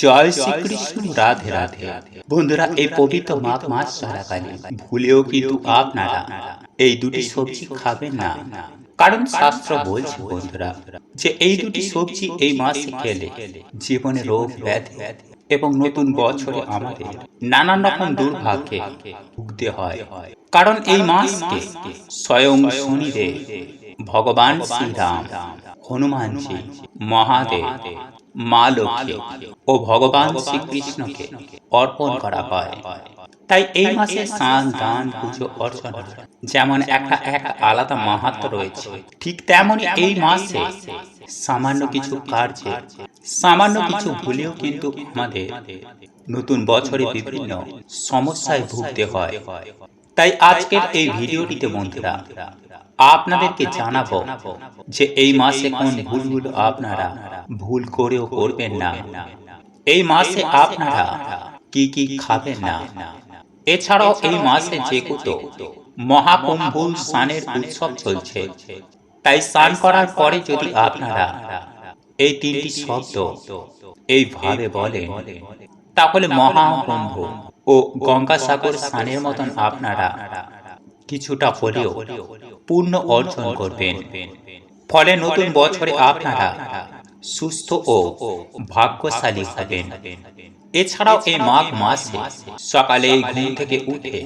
জয় শ্রীকৃষ্ণ, রাধে রাধে। বন্ধুরা, এই পবিত্র মাঘ মাস চলাকালীন ভুলেও কিন্তু আপনারা এই দুটি সবজি খাবেন না। কারণ শাস্ত্র বলছে, বন্ধুরা, যে এই দুটি সবজি এই মাসে খেলে জীবনে রোগ, ব্যাধি এবং নতুন বছরে আমাদের নানান রকম দুর্ভাগ্যে ভুগতে হয়। কারণ এই মাসকে স্বয়ং শনিদেব, ভগবান শ্রীরাম, হনুমানজি, মহাদেব মা লক্ষ্মী ও ভগবান শ্রীকৃষ্ণকে অর্পণ করা হয়। তাই এই মাসে স্নান, দান, পুজো, অর্চনা যেমন একটা এক আলাদা মাহাত্ম রয়েছে, ঠিক তেমনই এই মাসে সামান্য কিছু কার্যে, সামান্য কিছু ভুলেও কিন্তু আমাদের নতুন বছরে বিভিন্ন সমস্যায় ভুগতে হয়। তাই আজকের এই ভিডিওটিতে বন্ধুরা আপনাদেরকে জানাব যে এই মাসে কোন ভুলগুলো আপনারা ভুল করেও করবেন না। এই মাসে আপনারা কি কি খাবেন না? এছাড়াও এই মাসে যে কুতো মহাকুম্ভ স্নানের উৎসব চলছে, তাই স্নান করার পরে যদি আপনারা এই তিনটি শব্দ এইভাবে বলেন, তাহলে মহাকুম্ভ ও গঙ্গাসাগর স্নানের মতন আপনারা কিছুটা হলেও পূর্ণ অর্জন করবেন। ফলে নতুন বছরে আপনারা সুস্থ ও ভাগ্যশালী হবেন। এছাড়াও এই মাঘ মাসে সকালে ঘুম থেকে উঠে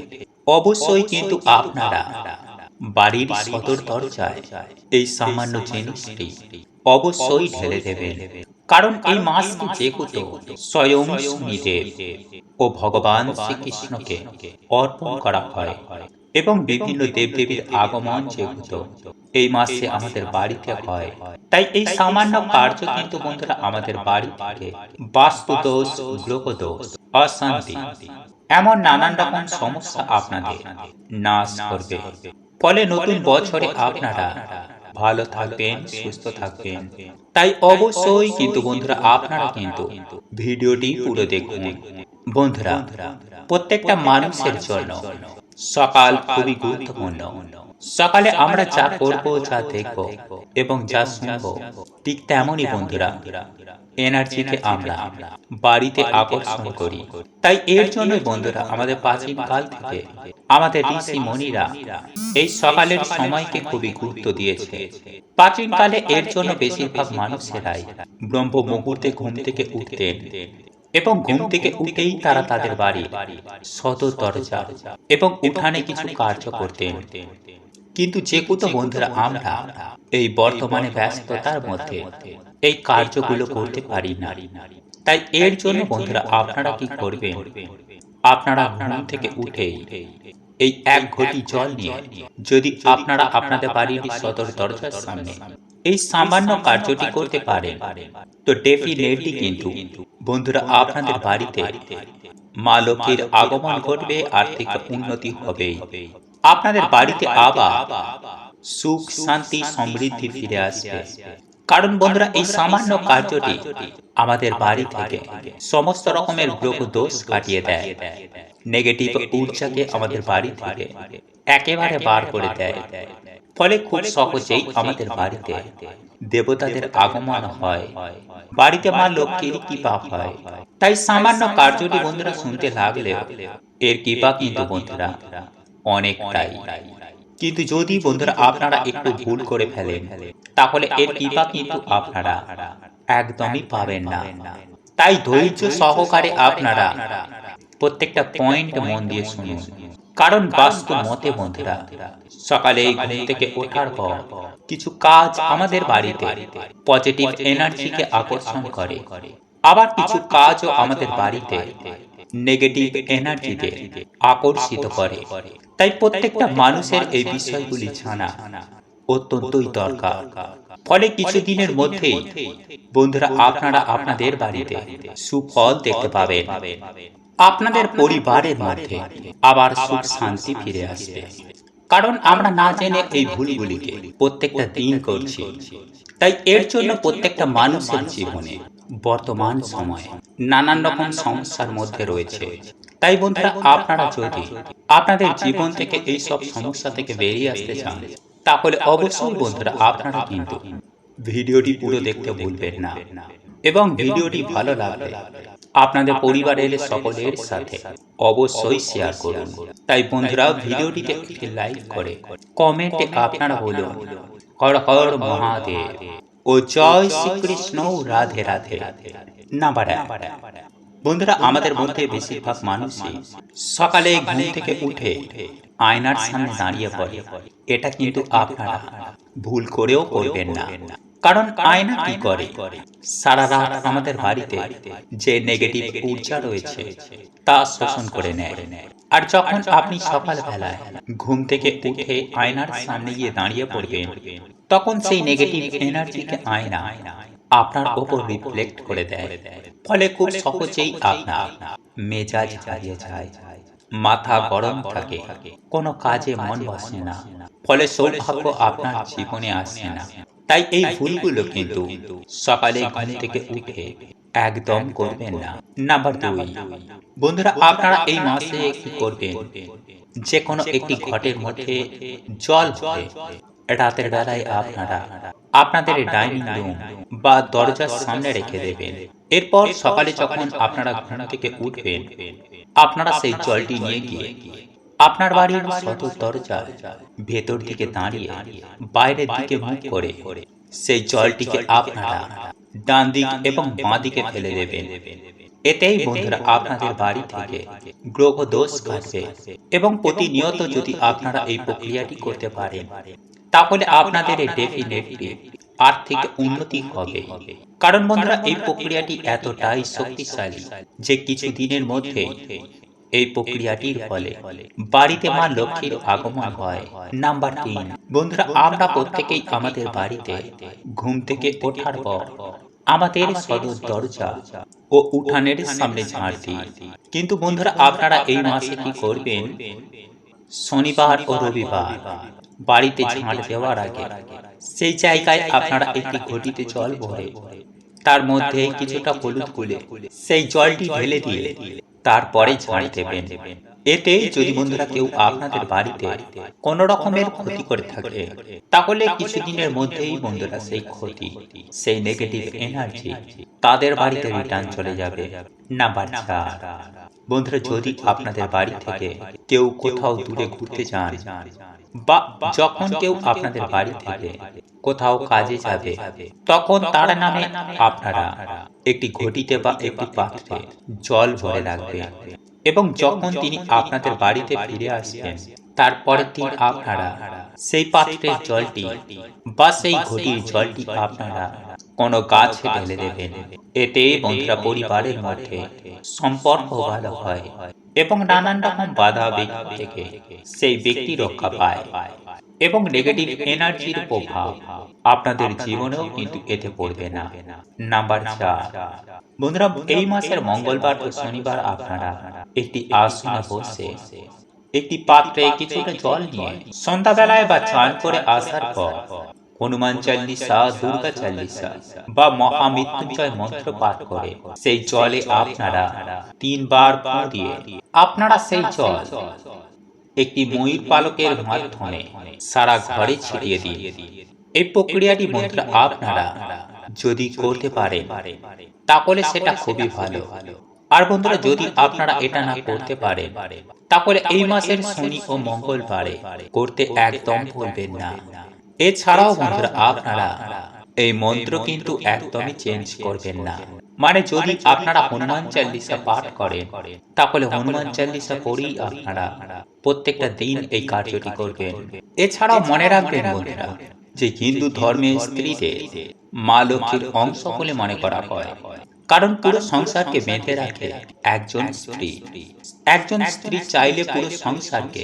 অবশ্যই কিন্তু আপনারা বাড়ির সদর দরজায় এই সামান্য জিনিসটি অবশ্যই ঢেলে দেবেন। কারণ এই মাসটি যেহেতু স্বয়ং শনিদেব ও ভগবান শ্রীকৃষ্ণকে অর্পণ করা হয়। এবং বিভিন্ন দেবদেবীর আগমন যেহেতু এই মাসে আমাদের বাড়িতে হয়। তাই এই সামান্য কার্য কিন্তু বন্ধুরা আমাদের বাড়ি থেকে বাস্তু দোষ গ্রহ দোষ অশান্তি এমন নানান রকম সমস্যা আপনাদের নাশ করবে। ফলে নতুন বছরে আপনারা ভালো থাকবেন সুস্থ থাকবেন। তাই অবশ্যই কিন্তু বন্ধুরা আপনারা কিন্তু ভিডিওটি পুরো দেখুন। বন্ধুরা প্রত্যেকটা মানুষের জন্য সকাল খুবই গুরুত্বপূর্ণ। সকালে আমরা যা করব যা দেখব এবং যা শুনব ঠিক তেমনই বন্ধুরা। এনার্জিকে আমরা বাড়িতে আকর্ষণ করি। তাই এর জন্য বন্ধুরা আমাদের প্রাচীন কাল থেকে আমাদের ঋষি মনিরা এই সকালের সময়কে খুবই গুরুত্ব দিয়েছে। প্রাচীন কালে এর জন্য বেশিরভাগ মানুষেরাই ব্রহ্ম মুহূর্তে ঘুম থেকে উঠতেন। এবং ঘুম থেকে উঠেই তারা তাদের বাড়ি সদর দরজা এবং উঠানে কিছু কার্য করতেন। কিন্তু যে কোথাও বন্ধুরা আমরা এই বর্তমানে ব্যস্ততার মধ্যে এই কার্যগুলো করতে পারি না। তাই এর জন্য বন্ধুরা আপনারা কি করবেন? আপনারা ঘুম থেকে উঠেই এই এক ঘটি জল নিয়ে যদি আপনারা আপনাদের বাড়ির সদর দরজার সামনে এই সামান্য কার্যটি করতে পারেন। তো ডেফিনেটলি কিন্তু বন্ধুরা আপনাদের বাড়িতে মা লক্ষ্মীর আগমন ঘটবে আর্থিক উন্নতি হবে। আপনাদের বাড়িতে আবার সুখ শান্তি সমৃদ্ধি ফিরে আসবে। কারণ বন্ধুরা এই সামান্য কার্যটি আমাদের বাড়ি থেকে সমস্ত রকমের গ্রহ দোষ কাটিয়ে দেয়। নেগেটিভ ঊর্জাকে আমাদের বাড়ি থেকে একেবারে বার করে দেয়। ফলে খুব সহজেই আমাদের বাড়িতে দেবতাদের আগমন হয়। বাড়িতে মা লক্ষ্মীর কৃপা হয়। তাই সামান্য কার্যটি বন্ধুরা শুনতে লাগলেও এর কৃপা কিন্তু বন্ধুরা অনেকটাই। কিন্তু যদি বন্ধুরা আপনারা একটু ভুল করে ফেলেন তাহলে এর কৃপা কিন্তু আপনারা একদমই পাবেন না। তাই ধৈর্য সহকারে আপনারা প্রত্যেকটা পয়েন্ট মন দিয়ে শুনুন। কারণ বাস্তু মতে বন্ধুরা সকালে ঘুম থেকে ওঠার পর কিছু কাজ আমাদের বাড়িতে পজিটিভ এনার্জিকে আকর্ষণ করে। আবার কিছু কাজও আমাদের বাড়িতে নেগেটিভ এনার্জিতে আকর্ষিত করে। তাই প্রত্যেকটা মানুষের এই বিষয়গুলি জানা অত্যন্তই দরকার। ফলে কিছুদিনের মধ্যেই বন্ধুরা আপনারা আপনাদের বাড়িতে সুফল দেখতে পাবেন। আপনাদের পরিবারের মধ্যে আবার সুখ শান্তি ফিরে আসবে। কারণ আমরা না জেনে এই ভুলগুলিকে প্রত্যেকটা দিন করছি। তাই এর জন্য প্রত্যেকটা মানুষের জীবনে বর্তমান সময়ে নানান রকম সমস্যার মধ্যে রয়েছে। তাই বন্ধুরা, আপনারা যদি আপনাদের জীবন থেকে এই সব সমস্যা থেকে বেরিয়ে আসতে চান, তাহলে অবশ্যই বন্ধুরা, আপনারা কিন্তু ভিডিওটি পুরো দেখতে ভুলবেন না। এবং ভিডিওটি ভালো লাগলে আপনাদের পরিবারের সকলের সাথে অবশ্যই শেয়ার করুন। তাই বন্ধুরা ভিডিওটিতে একটি লাইক করে কমেন্টে আপনারা বলুন। হর হর মহাদেব। ও জয় শ্রীকৃষ্ণ রাধে রাধে নাম্বার এক। বন্ধুরা আমাদের মধ্যে বেশিরভাগ মানুষই সকালে ঘুম থেকে উঠে আয়নার সামনে দাঁড়িয়ে পড়ে। এটা কিন্তু আপনারা ভুল করেও করবেন না। কারণ আয়না কি করে? সারা রাত আমাদের বাড়িতে যে নেগেটিভ ঊর্জা রয়েছে তা শোষণ করে নেয়। আর যখন আপনি সকালবেলায় ঘুম থেকে উঠে আয়নার সামনে গিয়ে দাঁড়িয়ে পড়বেন তখন সেই নেগেটিভ এনার্জিকে আয়না আপনার ওপর রিফ্লেক্ট করে দেয়। ফলে খুব সহজেই আপনার মেজাজ হারিয়ে যায়। মাথা গরম থাকে। কোনো কাজে মন বসে না। ফলে সৌভাগ্য আপনার জীবনে আসে না। তাই এই ভুলগুলো কিন্তু সকালে ঘুম থেকে উঠে একদম করবেন না। নাম্বার দুই। বন্ধুরা আপনারা এই মাসে কি করবেন? যে কোনো একটি ঘটের মধ্যে জল ভরে রাতের বেলায় আপনারা আপনাদের ডাইনিং রুম বা দরজার সামনে রেখে দেবেন। এরপর সকালে যখন আপনারা ঘুম থেকে উঠবেন আপনারা সেই জলটি নিয়ে গিয়ে আপনার বাড়ির সদর দরজা ভেতর দিকে দাঁড়িয়ে বাইরের দিকে মুখ করে সেই জলটিকে আপনারা ডান দিক এবং বাঁ দিকে ফেলে দেবেন। এতেই বন্ধুরা আপনাদের বাড়ি থেকে গ্রহ দোষ কাটবে এবং প্রতিনিয়ত যদি আপনারা এই প্রক্রিয়াটি করতে পারেন তাহলে আপনাদের ডেফিনেটলি আর্থিক উন্নতি হবে। কারণ বন্ধুরা, এই প্রক্রিয়াটি এতটাই শক্তিশালী যে কিছু দিনের মধ্যেই এই প্রক্রিয়াটির ফলে বাড়িতে মা লক্ষ্মীর আগমন হয়। নাম্বার তিন, বন্ধুরা, আমরা প্রত্যেকেই আমাদের বাড়িতে ঘুম থেকে ওঠার পর আমাদের সদর দরজা ও উঠানের সামনে ঝাড় দিই। কিন্তু বন্ধুরা, আপনারা এই মাসে কি করবেন? শনিবার ও রবিবার। বাড়িতে ঝাঁট দেওয়ার আগে সেই জায়গায় আপনারা একটি ঘটিতে জল ভরে তার মধ্যে কিছুটা হলুদ গুলে সেই জলটি ঢেলে দিয়ে তারপরে ঝাঁট দেবেন। এতে যদি বন্ধুরা কেউ আপনাদের বাড়িতে কোন রকমের ক্ষতি করে থাকে, তাহলে কিছুদিনের মধ্যেই বন্ধুরা সেই ক্ষতি, সেই নেগেটিভ এনার্জি তাদের বাড়িতে রিটার্ন চলে যাবে। নাম্বার চার, বন্ধুরা যদি আপনাদের বাড়ি থেকে কেউ কোথাও দূরে ঘুরতে যান বা যখন কেউ আপনাদের বাড়ি থেকে কোথাও কাজে যাবে, তখন তার নামে আপনারা একটি ঘটিতে বা একটি পাত্রে জল ভরে রাখবেন। এবং যখন তিনি আপনাদের বাড়িতে ফিরে আসবেন তারপর দিন আপনারা সেই পাত্রের জলটি বা সেই ঘটির জলটি আপনারা কোনো গাছে ঢেলে দেবেন। এতে বন্ধুরা পরিবারের মধ্যে সম্পর্ক ভালো হয় এবং নানান রকম বাধা বিঘ্ন থেকে সেই ব্যক্তি রক্ষা পায়। এবং নেগেটিভ এনার্জির প্রভাব আপনাদের জীবনেও কিন্তু এতে পড়বে না। নাম্বার চার। বন্ধুরা এই মাসের মঙ্গলবার ও শনিবার আপনারা। একটি আসনে বসে একটি পাত্রে কিছুটা জল নিয়ে সন্ধ্যাবেলায় বা চান করে আসার পর হনুমান চাল্লিশা দুর্গা চাল্লিশা বা মহামৃত্যুঞ্জয় মন্ত্র পাঠ করে। সেই জলে আপনারা তিনবার পা দিয়ে আপনারা সেই জল একটি ময়ূর পালকের মাধ্যমে সারা ঘরে ছিটিয়ে দিন। এই প্রক্রিয়াটি বন্ধুরা আপনারা যদি করতে পারেন, তাহলে সেটা খুবই ভালো। আর বন্ধুরা, যদি আপনারা এটা না করতে পারেন, তাহলে এই মাসের শনি ও মঙ্গলবারে করতে একদম ভুলবেন না। এছাড়াও বন্ধুরা, আপনারা এই মন্ত্র কিন্তু একদমই চেঞ্জ করবেন না। মানে যদি আপনারা হনুমান চাল্লিশা পাঠ করেন তাহলে হনুমান চাল্লিশা পড়েই আপনারা প্রত্যেকটা দিন এই কার্যটি করবেন। এছাড়াও মনে রাখবেন বন্ধুরা যে হিন্দু ধর্মের স্ত্রীদের মা লক্ষ্মীর অংশ বলে মনে করা হয়। কারণ পুরো সংসারকে বেঁধে রাখে একজন স্ত্রী। একজন স্ত্রী চাইলে পুরো সংসারকে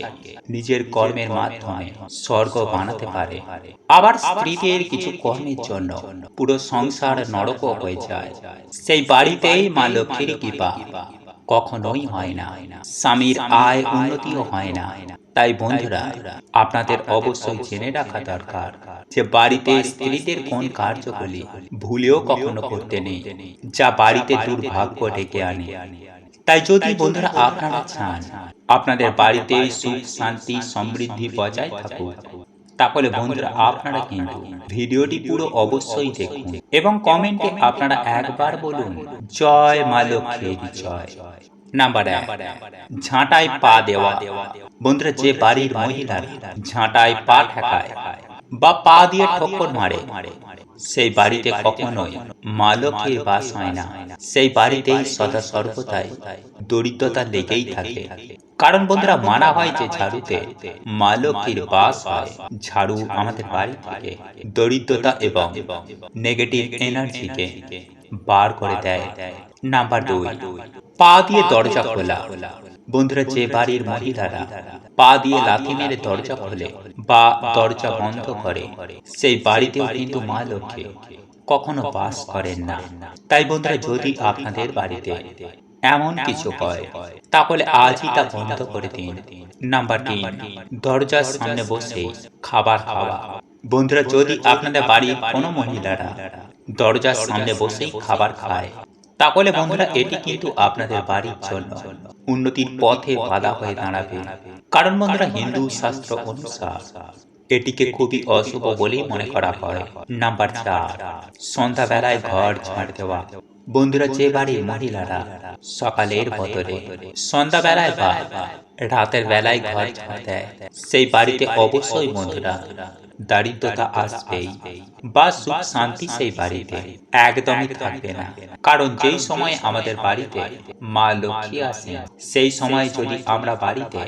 নিজের কর্মের মাধ্যমে স্বর্গ বানাতে পারে। আবার স্ত্রীদের কিছু কর্মের জন্য পুরো সংসার নরক হয়ে যায়। সেই বাড়িতেই মা লক্ষ্মীর কৃপা। কখনোই হয় না। স্বামীর আয় উন্নতিও হয় না। তাই বন্ধুরা, আপনাদের অবশ্যই জেনে রাখা দরকার যে বাড়িতে স্ত্রীদের কোন কার্যগুলি ভুলেও কখনো করতে নেই, যা বাড়িতে দুর্ভাগ্য ডেকে আনে। তাই যদি বন্ধুরা আপনারা চান, আপনাদের বাড়িতে সুখ, শান্তি, সমৃদ্ধি বজায় থাকুক তাহলে বন্ধুরা আপনারা কিন্তু ভিডিওটি পুরো অবশ্যই দেখুন এবং কমেন্টে আপনারা একবার বলুন জয় মা লক্ষ্মীর জয়। নাম্বার এক ঝাঁটায় পা দেওয়া। বন্ধুরা যে বাড়ির মহিলার ঝাঁটায় পা ঠেকায়। বা পা দিয়ে ঠক্কর মারে। সেই বাড়িতে কখনোই মা লক্ষ্মীর বাস হয় না। সেই বাড়িতেই সদা সর্বদাই দরিদ্রতা লেগেই থাকে। কারণ বন্ধুরা মানা হয় যে ঝাড়ুতে মা লক্ষ্মীর বাস হয় ঝাড়ু আমাদের বাড়ি থেকে। দরিদ্রতা এবং নেগেটিভ এনার্জিকে বার করে দেয়। নাম্বার দুই পা দিয়ে দরজা খোলা। বন্ধুরা যে বাড়ির মহিলারা পা দিয়ে লাথি মেরে দরজা খোলে বা দরজা বন্ধ করে সেই বাড়িতেও কিন্তু মা লক্ষ্মী কখনো বাস করেন না। তাই বন্ধুরা যদি আপনাদের বাড়িতে এমন কিছু হয় তাহলে আজই তা বন্ধ করে দিন। নাম্বার তিন দরজার সামনে বসে খাবার খাওয়া। বন্ধুরা যদি আপনাদের বাড়ির কোনো মহিলারা দরজার সামনে বসেই খাবার খায় তাহলে বন্ধুরা এটি কিন্তু আপনাদের বাড়ির জন্য উন্নতির পথে বাধা হয়ে দাঁড়াবে। কারণ বন্ধুরা হিন্দু শাস্ত্র অনুসার এটিকে খুবই অশুভ বলেই মনে করা হয়। নাম্বার চার সন্ধ্যাবেলায় ঘর ঝাড় দেওয়া। বন্ধুরা যে বাড়ির মহিলারা সকালের বদলে সন্ধ্যাবেলায় বা রাতের বেলায় ঘর ঝাড় দেয় সেই বাড়িতে অবশ্যই বন্ধুরা দারিদ্রতা আসবেই বা সুখ শান্তি সেই বাড়িতে একদমই থাকবে না। কারণ যেই সময় আমাদের বাড়িতে মা লক্ষ্মী আসেন সেই সময় যদি আমরা বাড়িতে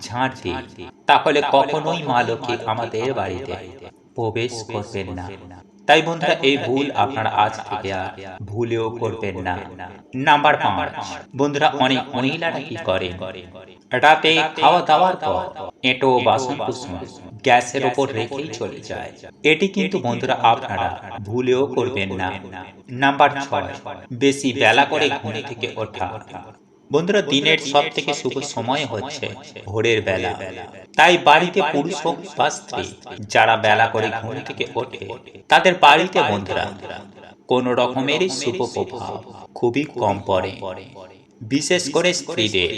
ঝাঁট দিই তাহলে কখনোই মা লক্ষ্মী আমাদের বাড়িতে প্রবেশ করবেন না। তাই বন্ধুরা এই ভুল আপনারা আজ থেকে আর ভুলেও করবেন না। নাম্বার পাঁচ। বন্ধুরা অনেক মহিলারা কি করেন রাতে খাওয়া দাওয়ার পর এঁটো বাসন কুসুম। গ্যাসের ওপর রেখেই চলে যায়। এটি কিন্তু বন্ধুরা আপনারা ভুলেও করবেন না। নাম্বার ছয়। বেশি বেলা করে ঘুম থেকে ওঠা। বন্ধুরা দিনের সব থেকে শুভ সময় হচ্ছে ভোরের বেলা। তাই বাড়িতে পুরুষ হোক বা স্ত্রী যারা বেলা করে ঘুম থেকে ওঠে তাদের বাড়িতে বন্ধুরা কোন রকমেরই শুভ প্রভাব খুবই কম পড়ে। বিশেষ করে স্ত্রীদের।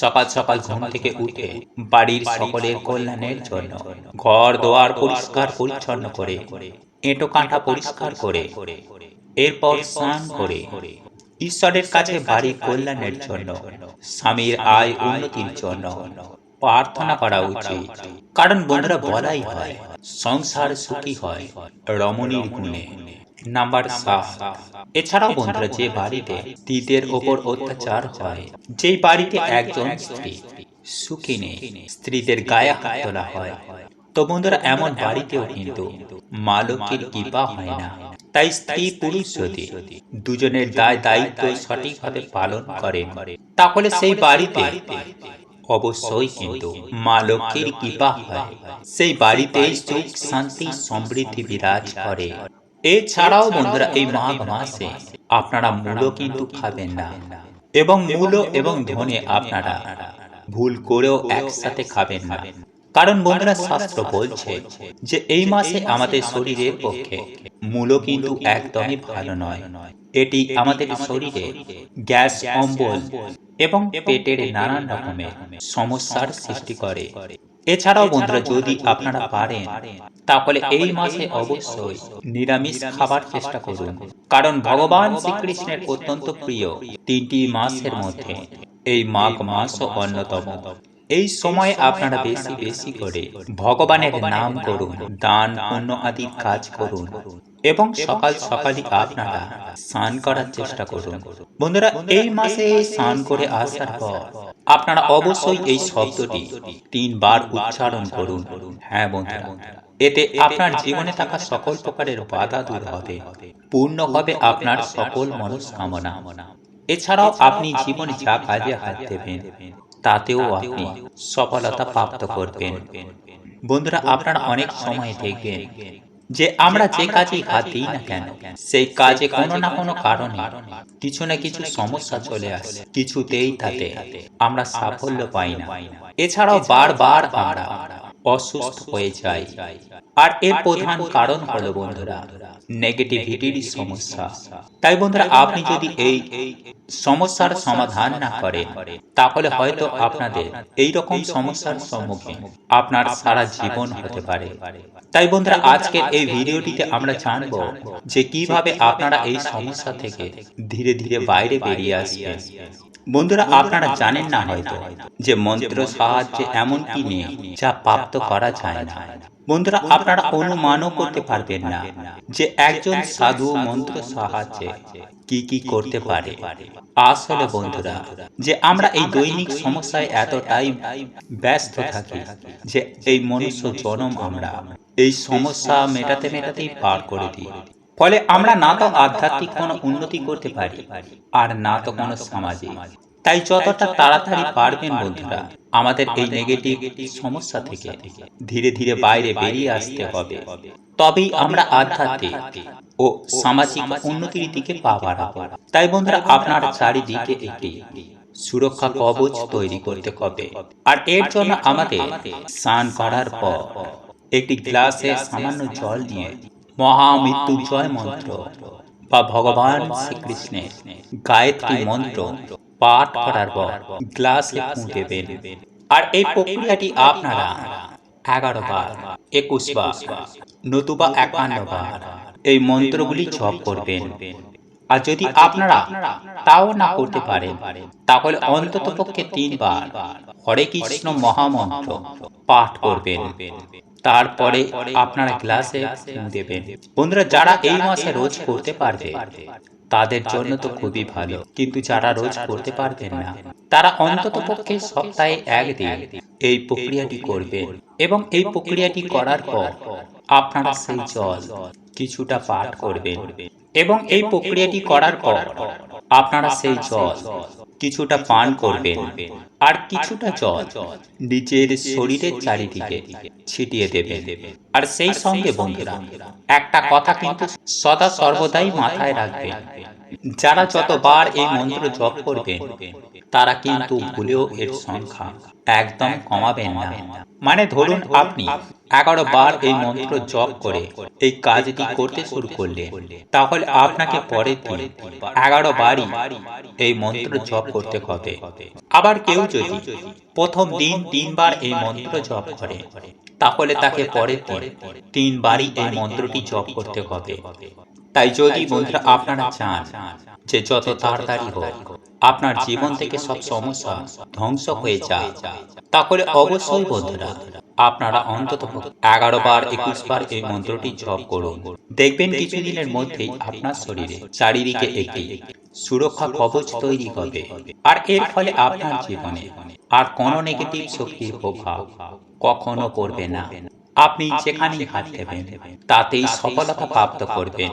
সকাল সকাল ঘুম থেকে উঠে বাড়ির সকলের কল্যাণের জন্য ঘর দোয়ার পরিষ্কার পরিচ্ছন্ন করে এঁটো কাঁটা পরিষ্কার করে এরপর স্নান করে ঈশ্বরের কাছে বাড়ির কল্যাণের জন্য, স্বামীর আয় উন্নতির জন্য প্রার্থনা করা উচিত। কারণ বন্ধুরা, বলাই হয়, সংসার সুখী হয় রমণীর গুণে। নাম্বার এছাড়াও বন্ধুরা, যে বাড়িতে স্ত্রীদের ওপর অত্যাচার হয়, যেই বাড়িতে একজন স্ত্রী সুখী নেই, স্ত্রীদের গায়ে হাত তোলা হয়। তো বন্ধুরা, এমন বাড়িতেও কিন্তু মা কৃপা হয় না। তাই স্ত্রী পুরুষ যদি দুজনের দায় দায়িত্ব সঠিকভাবে পালন করেন, তাহলে সেই বাড়িতে অবশ্যই কিন্তু মা লক্ষ্মীর কৃপা হয়। সেই বাড়িতেই সুখ, শান্তি, সমৃদ্ধি বিরাজ করে। এছাড়াও বন্ধুরা, এই মাঘ মাসে আপনারা মূলো কিন্তু খাবেন না এবং মূল এবং ধনে আপনারা ভুল করেও একসাথে খাবেন না। কারণ বন্ধুরা শাস্ত্র বলছে যে এই মাসে আমাদের শরীরের পক্ষে মূলো কিন্তু একদমই ভালো নয়। এটি আমাদের শরীরে গ্যাস অম্বল এবং পেটের নানান রকমের সমস্যার সৃষ্টি করে। এছাড়াও বন্ধুরা যদি আপনারা পারেন তাহলে এই মাসে অবশ্যই নিরামিষ খাবার চেষ্টা করুন। কারণ ভগবান শ্রীকৃষ্ণের অত্যন্ত প্রিয়। তিনটি মাসের মধ্যে। এই মাঘ মাসও অন্যতম। এই সময় আপনারা বেশি বেশি করে ভগবানের নাম করুন দান পুণ্য আদি কাজ করুন এবং সকাল সকালই আপনারা স্নান করার চেষ্টা করুন। বন্ধুরা এই মাসে স্নান করে আসার পর আপনারা অবশ্যই এই শব্দটি তিনবার উচ্চারণ করুন। হ্যাঁ বন্ধুরা। এতে আপনার জীবনে থাকা সকল প্রকারের বাধা দূর হবে। পূর্ণ হবে আপনার সকল মনস্কামনা। এছাড়াও আপনি জীবনে যা কাজে হাত দেবেন তাতেও আপনি সফলতা প্রাপ্ত করবেন। বন্ধুরা আপনারা অনেক সময় দেখবেন যে আমরা যে কাজে হাত দিই না কেন সেই কাজে কোনো না কোনো কারণে কিছু না কিছু সমস্যা চলে আসে কিছুতেই তাতে আমরা সাফল্য পাই না। এছাড়াও বারবার আমরা অসুস্থ হয়ে যায়। আর এর প্রধান কারণ হলো বন্ধুরা নেগেটিভিটির সমস্যা। তাই বন্ধুরা আপনি যদি এই সমস্যার সমাধান না করেন তাহলে হয়তো আপনাদের এই রকম সমস্যার সম্মুখীন আপনার সারা জীবন হতে পারে। তাই বন্ধুরা আজকের এই ভিডিওটিতে আমরা জানব যে কীভাবে আপনারা এই সমস্যা থেকে ধীরে ধীরে বাইরে বেরিয়ে আসবেন বন্ধুরা আপনারা জানেন না হয়তো যে মন্ত্র সাহায্যে এমন কি নেই যা প্রাপ্ত করা যায় না। বন্ধুরা আপনারা অনুমানও করতে পারবেন না যে একজন সাধু মন্ত্র সাহায্যে কি কি করতে পারে। আসলে বন্ধুরা যে আমরা এই দৈনিক সমস্যায় এতটাই ব্যস্ত থাকি যে এই মনুষ্য জনম আমরা এই সমস্যা মেটাতে মেটাতেই পার করে দিই। ফলে আমরা না তো আধ্যাত্মিক কোনো উন্নতি করতে পারি আর না তো কোনো সামাজিক তাই যতটা তাড়াতাড়ি পারবেন বন্ধুরা আমাদের এই নেগেটিভ সমস্যা থেকে ধীরে ধীরে বাইরে বেরিয়ে আসতে হবে। তবেই আমরা আধ্যাত্মিক ও সামাজিক উন্নতির দিকে পা বাড়াবো তাই বন্ধুরা আপনার চারিদিকে একটি সুরক্ষা কবচ তৈরি করতে হবে। আর এর জন্য আমাদের স্নান করার পর একটি গ্লাসে সামান্য জল নিয়ে মহামৃত্যুঞ্জয় মন্ত্র বা ভগবান শ্রীকৃষ্ণের গায়ত্রী মন্ত্র পাঠ করার পর গ্লাসে ফুঁ দেবেন আর এই প্রক্রিয়াটি আপনারা এগারো বার একুশ বার নতুবা একান্ন বার এই মন্ত্রগুলি জপ করবেন। আর যদি আপনারা তাও না করতে পারেন তাহলে অন্তত পক্ষে তিনবার হরে কৃষ্ণ মহামন্ত্র পাঠ করবেন। তারপরে আপনারা গ্লাসে দেবেন। বন্ধুরা যারা এই মাসে রোজ করতে পারবে তাদের জন্য তো খুবই ভালো। কিন্তু যারা রোজ করতে পারবেন না তারা অন্তত পক্ষে সপ্তাহে একদিন এই প্রক্রিয়াটি করবেন এবং এই প্রক্রিয়াটি করার পর আপনারা সেই জল কিছুটা পাঠ করবেন। এবং এই প্রক্রিয়াটি করার পর আপনারা সেই জল কিছুটা পান করবেন আর কিছুটা জল নিজের শরীরের চারিদিকে ছিটিয়ে দেবেন। আর সেই সঙ্গে বন্ধুরা একটা কথা কিন্তু সদা সর্বদাই মাথায় রাখবেন। যারা যতবার এই মন্ত্র জপ করবেন তারা কিন্তু ভুলেও এর সংখ্যা একদম কমাবেন না। মানে ধরুন আপনি এগারো বার এই মন্ত্র জপ করে এই কাজটি করতে শুরু করলে তাহলে আপনাকে পরের দিন এগারো বারই এই মন্ত্র জপ করতে হবে। আবার কেউ যদি প্রথম দিন তিনবার এই মন্ত্র জপ করে তাহলে তাকে পরের দিন তিনবারই এই মন্ত্রটি জপ করতে হবে। তাই যদি বন্ধুরা আপনারা চান যে যত তাড়াতাড়ি হোক আপনার জীবন থেকে সব সমস্যা ধ্বংস হয়ে যায় তাহলে অবশ্যই বন্ধুরা আপনারা অন্তত এগারো বার একুশ বার এই মন্ত্রটি জপ করুন। দেখবেন কিছুদিনের মধ্যেই আপনার শরীরে চারিদিকে একটি সুরক্ষা কবচ তৈরি হবে। আর এর ফলে আপনার জীবনে আর কোনো নেগেটিভ শক্তির প্রভাব কখনো পড়বে না। আপনি যেখানেই হাত দেবেন, তাতেই সফলতা প্রাপ্ত করবেন।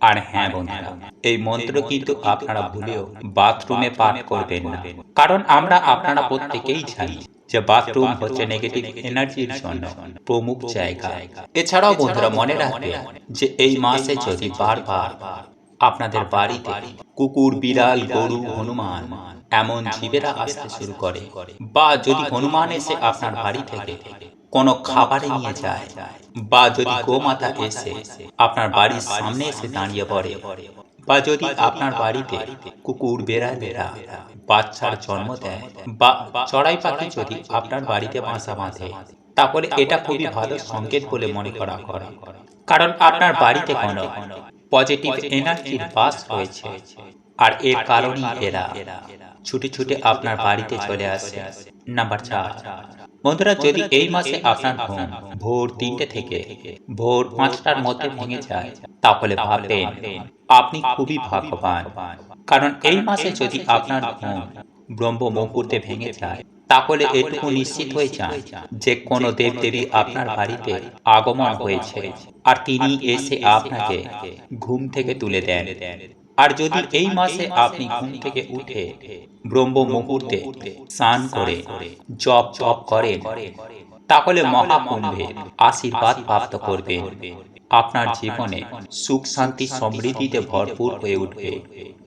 আর হ্যাঁ বন্ধুরা, এই মন্ত্র কিন্তু আপনারা ভুলেও বাথরুমে পাঠ করবেন না। কারণ আমরা আপনারা প্রত্যেকেই জানি যে বাথরুম হচ্ছে নেগেটিভ এনার্জির জন্য প্রমুখ জায়গা। এছাড়াও বন্ধুরা মনে রাখবেন যে এই মাসে যদি বারবার আপনাদের বাড়িতে। কুকুর, বিড়াল, গরু, হনুমান, এমন জীবেরা আসতে শুরু করে। বা যদি হনুমান এসে আপনার বাড়ি থেকে কোনো খাবারে নিয়ে যায়, বা যদি গোমাতা এসে আপনার বাড়ির সামনে এসে দাঁড়িয়ে পড়ে, বা যদি আপনার বাড়িতে কুকুর বেড়া বেড়া, বাচ্চার জন্ম দেয়, বা চড়াই পাখি যদি আপনার বাড়িতে বাসা বাঁধে, তাহলে এটা খুবই ভালো সংকেত বলে মনে করা হয়। কারণ আপনার বাড়িতে কোনো পজিটিভ এনার্জির বাস রয়েছে আর এর কারণেই এরা। ছুটে ছুটে আপনার বাড়িতে চলে আসে। নাম্বার চার। বন্ধুরা যদি এই মাসে আপনার ঘুম ভোর তিনটে থেকে ভোর পাঁচটার মধ্যে ভেঙে যায় তাহলে ভাববেন আপনি খুবই ভাগ্যবান। কারণ এই মাসে যদি আপনার ঘুম ব্রহ্ম মুহূর্তে ভেঙে যায়। তাহলে এটুকু নিশ্চিত হয়ে যান যে কোনো দেবদেবী আপনার বাড়িতে আগমন হয়েছে। আর তিনি এসে আপনাকে ঘুম থেকে তুলে দেন। আর যদি এই মাসে আপনি ঘুম থেকে উঠে ব্রহ্ম মুহূর্তে স্নান করে জপ জপ করেন। তাহলে মহাকুম্ভের আশীর্বাদ প্রাপ্ত করবেন আপনার জীবনে সুখ শান্তি সমৃদ্ধিতে ভরপুর হয়ে উঠবে।